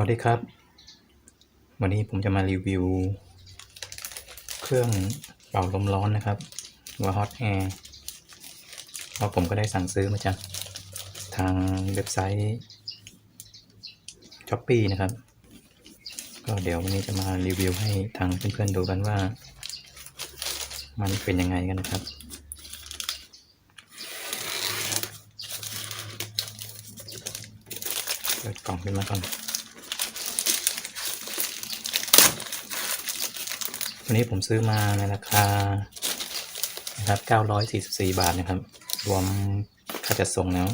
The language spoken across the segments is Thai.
วัสดีครับ วันนี้ผมจะมารีวิว เครื่องเป่าลมร้อนนะครับว่า Hot Air เพราะผมก็ได้สั่งซื้อมาจากทางเว็บไซต์ s h อ p e e นะครับ ก็เดี๋ยววันนี้จะมารีวิวให้ทางเพื่อนๆดูกันว่า มันเป็นยังไงกันนะครับเปิดกล่องขึ้นมาก่อน วันนี้ผมซื้อมาในราคานะครับ944 บาทนะครับ รวมค่าจัดส่งแล้ว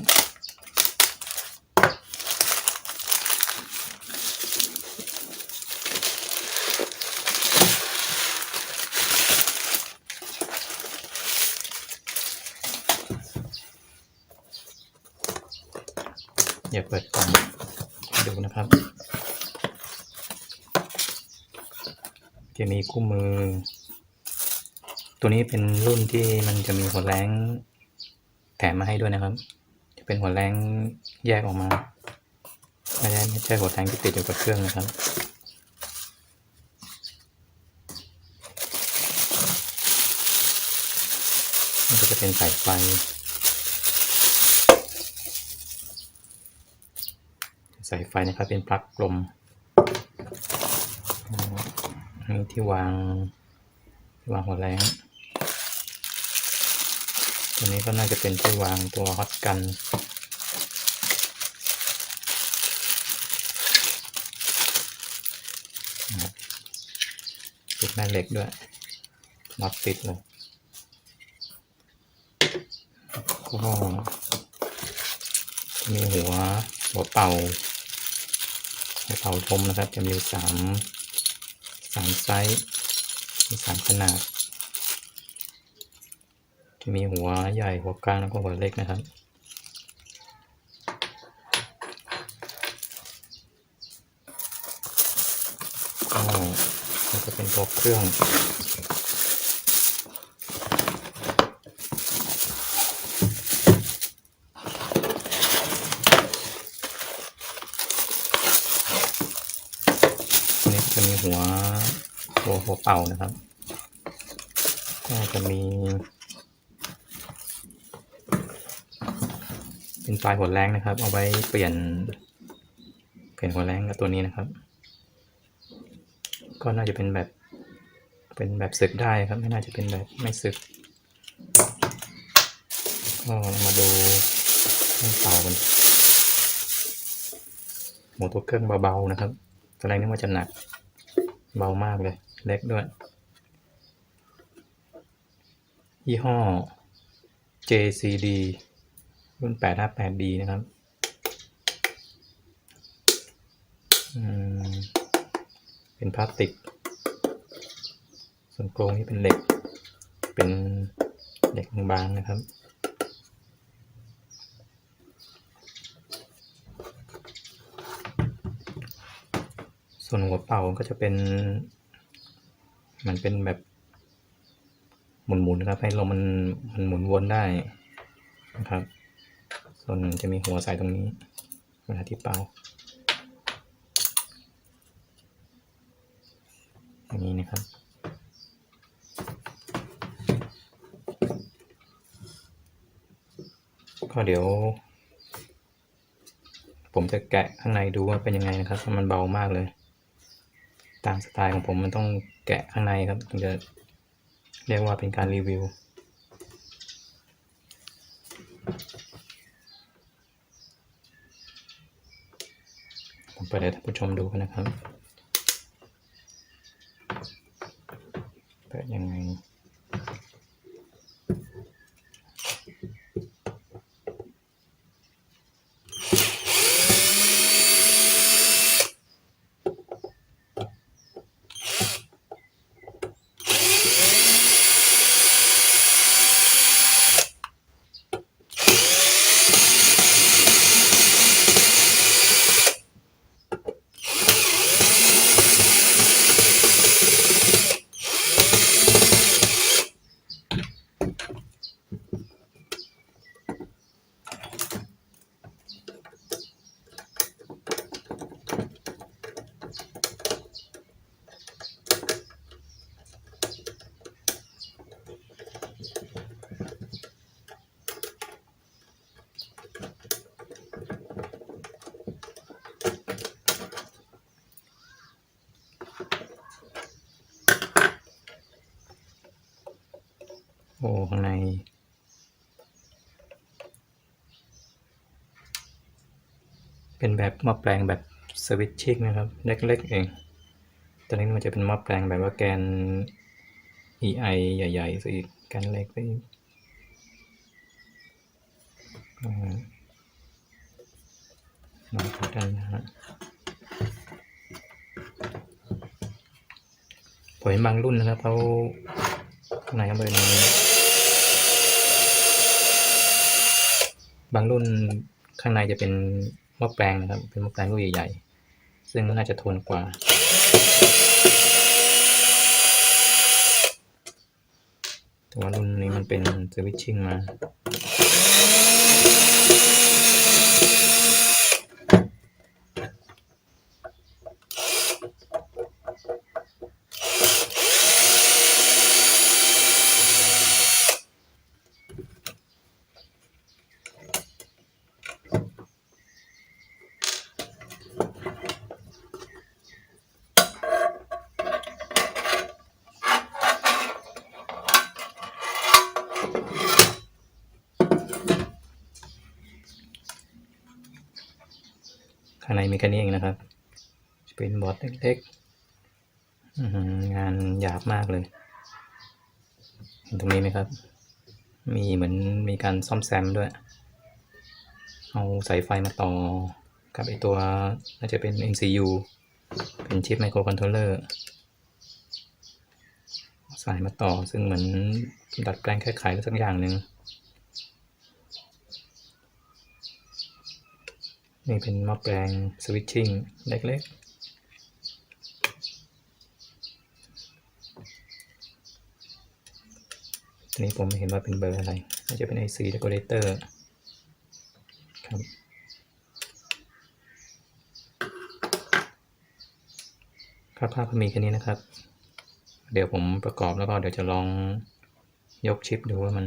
อย่าเปิดกล่องให้ดูนะครับ จะมีคู่มือ ตัวนี้เป็นรุ่นที่มันจะมีหัวแรงแถมมาให้ด้วยนะครับ จะเป็นหัวแรงแยกออกมา ไม่ใช่ไม่ใช่หัวแรงที่ติดอยู่กับเครื่องนะครับมันก็จะเป็นสายไฟสายไฟนะครับเป็นปลั๊กกลม นี่ที่วางที่วางหัวแรงตัวนี้ก็น่าจะเป็นที่วางตัวฮอตกันนะครับติดแม่เหล็กด้วยน็อตติดเลยก็มีหัวหัวเป่าหัวเป่าลมนะครับ จะมีสาม มไซส์มีสามขนาด จะมีหัวใหญ่หัวกลางแล้วก็หัวเล็กนะครับก็จะเป็นตัวเครื่อง ตัวนี้จะมีหัวหัวหัวเป่านะครับก็จะมี เป็นปลายหัวแรงนะครับ เอาไว้เปลี่ยน เปลี่ยนหัวแรงกับตัวนี้นะครับ ก็น่าจะเป็นแบบ เป็นแบบสึกได้ครับ ไม่น่าจะเป็นแบบไม่สึก ก็มาดูเครื่องเป่ากันหมูตัวเครื่องเบาๆนะครับตอนแรกนึกว่าจะหนักเบามากเลย เล็กด้วย ยี่ห้อ JCD รุ่น 858D นะครับ เป็นพลาสติก ส่วนโครงนี่เป็นเหล็ก เป็นเหล็กบางๆนะครับส่วนหัวเป่าก็จะเป็น มันเป็นแบบ หมุนๆนะครับ ให้ลมมันมันหมุนวนได้นะครับ ส่วนจะมีหัวใส่ตรงนี้เวลาที่เป่าอย่างนี้นะครับก็เดี๋ยว ผมจะแกะข้างในดูว่าเป็นยังไงนะครับเพราะมันเบามากเลย ตามสไตล์ของผมมันต้องแกะข้างในครับถึงจะเรียกว่าเป็นการรีวิว ผมเปิดให้ท่านผู้ชมดูกันนะครับ เปิดยังไง โอ้ข้างในเป็นแบบหม้อแปลงแบบสวิตชิ่งนะครับ เล็กๆเอง ตอนนี้มันจะเป็นหม้อแปลงแบบว่าแกน EI ใหญ่ๆซะอีกแกนเล็กซะอีกอ่าลองดูกันนะฮะผมเห็นบางรุ่นนะครับเขาข้างในเขาเป็น บางรุ่นข้างในจะเป็นหม้อแปลงนะครับ เป็นหม้อแปลงลูกใหญ่ๆ ซึ่งน่าจะทนกว่าแต่ว่ารุ่นนี้มันเป็นสวิตชิ่งมา ในมีแค่นี้เองนะครับจะเป็นบอร์ดเล็กๆงานหยาบมากเลย เห็นตรงนี้ไหมครับ มีเหมือนมีการซ่อมแซมด้วย เอาสายไฟมาต่อกับไอตัวน่าจะเป็น MCU เป็นชิปไมโครคอนโทรลเลอร์สายมาต่อซึ่งเหมือนดัดแปลงแค่ไขอะไรสักอย่างหนึ่ง นี่เป็นหม้อแปลงสวิตชิ่งเล็กๆทีนี้ผมเห็นว่าเป็นเบอร์อะไรน่าจะเป็น IC Decorator ครับครับภาพมีแค่นี้นะครับ เดี๋ยวผมประกอบแล้วก็เดี๋ยวจะลองยกชิปดูว่ามัน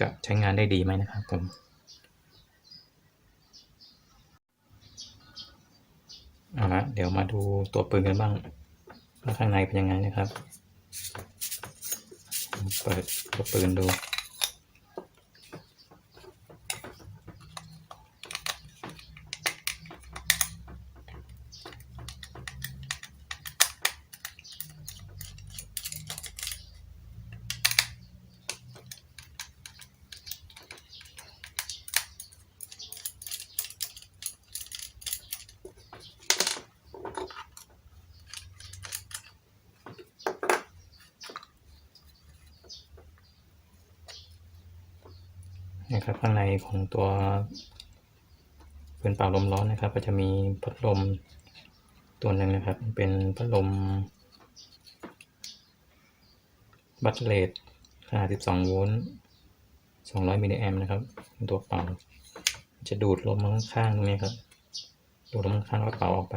จะใช้งานได้ดีไหมนะครับผม เอาละเดี๋ยวมาดูตัวปืนกันบ้างว่าข้างในเป็นยังไงนะครับ เปิดตัวปืนดู นะครับข้างในของตัวปืนเป่าลมร้อนนะครับ ก็จะมีพัดลมตัวหนึ่งนะครับ เป็นพัดลมบัตเลตขนาด 12 โวลต์ 200 มิลลิแอมป์นะครับเป็นตัวเป่า จะดูดลมมาข้างๆตรงนี้ครับ ดูดลมข้างๆแล้วเป่าออกไป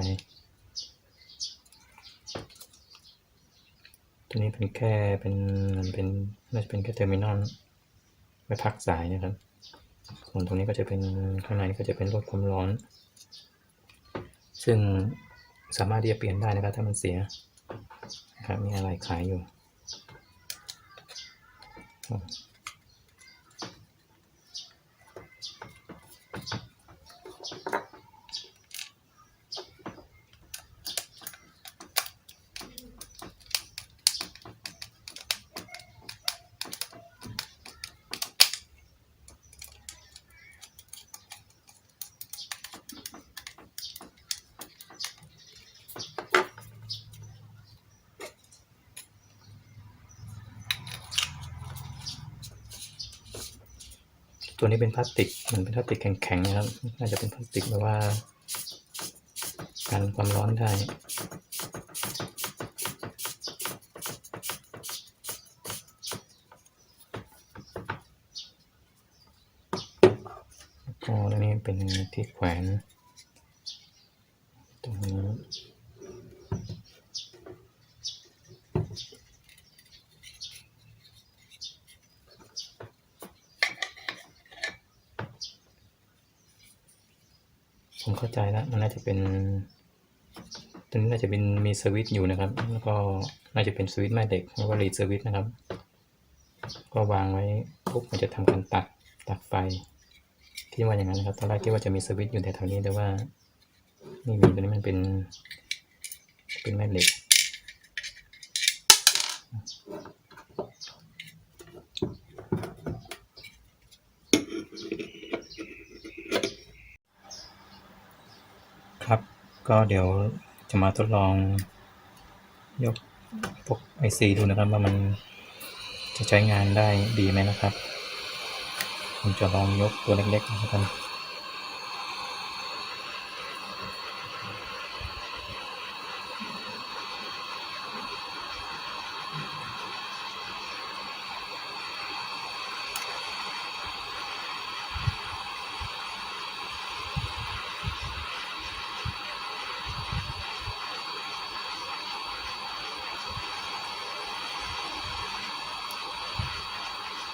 ตัวนี้เป็นแค่เป็นมันเป็นน่าจะเป็นแค่เทอร์มินอลไว้พักสายนะครับ ส่วนตรงนี้ก็จะเป็นข้างในก็จะเป็นลดความร้อน ซึ่งสามารถที่จะเปลี่ยนได้นะครับถ้ามันเสียนะครับมีอะไรขายอยู่ ตัวนี้เป็นพลาสติกมันเป็นพลาสติกแข็งๆนะครับ น่าจะเป็นพลาสติกแบบว่ากันความร้อนได้อ๋อแล้วนี่เป็นที่แขวน ตรงนี้ ผมเข้าใจแล้วมันน่าจะเป็นตัวนี้น่าจะเป็นมีสวิตช์อยู่นะครับ แล้วก็น่าจะเป็นสวิตช์แม่เหล็กแล้วก็รีดสวิตช์นะครับ ก็วางไว้ปุ๊บมันจะทำการตัดตัดไฟ ที่ว่าอย่างนั้นนะครับตอนแรกคิดว่าจะมีสวิตช์อยู่แถวๆนี้แต่ว่าไม่มีตัวนี้มันเป็น เป็นแม่เหล็ก ครับ ก็เดี๋ยวจะมาทดลองยกพวกไอซีดูนะครับว่ามันจะใช้งานได้ดีไหมนะครับ ผมจะลองยกตัวเล็กๆนะครับ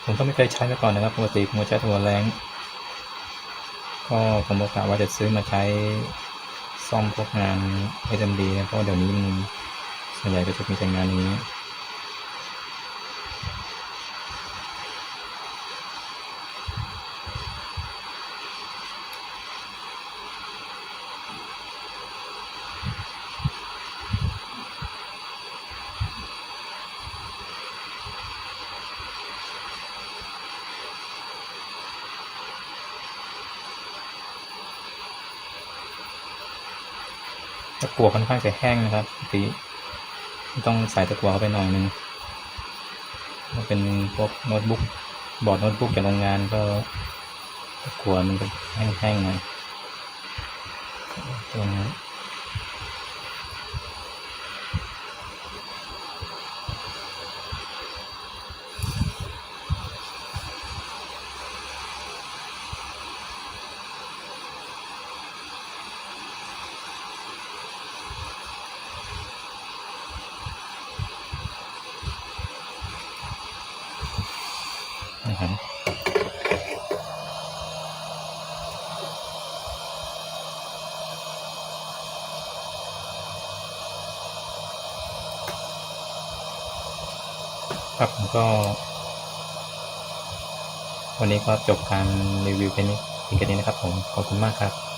ผมก็ไม่เคยใช้มาก่อนนะครับปกติผมจะใช้ตัวแรงก็ผมบอกว่าจะซื้อมาใช้ซ่อมพวกงาน SMD นะเพราะเดี๋ยวนี้มันส่วนใหญ่ก็จะมีแต่งานอย่างนี้ ตะกั่วค่อนข้างจะแห้งนะครับปีต้องใส่ตะกั่วเข้าไปหน่อยนึงถ้าเป็นพวกโน้ตบุ๊กบอร์ดโน้ตบุ๊กจากโรงงานก็ตะกั่วมันจะแห้งๆหน่อยตรงนี้ นะครับครับก็วันนี้ก็จบการรีวิวไปนี้เพียงแค่นี้นะครับผม ขอบคุณมากครับ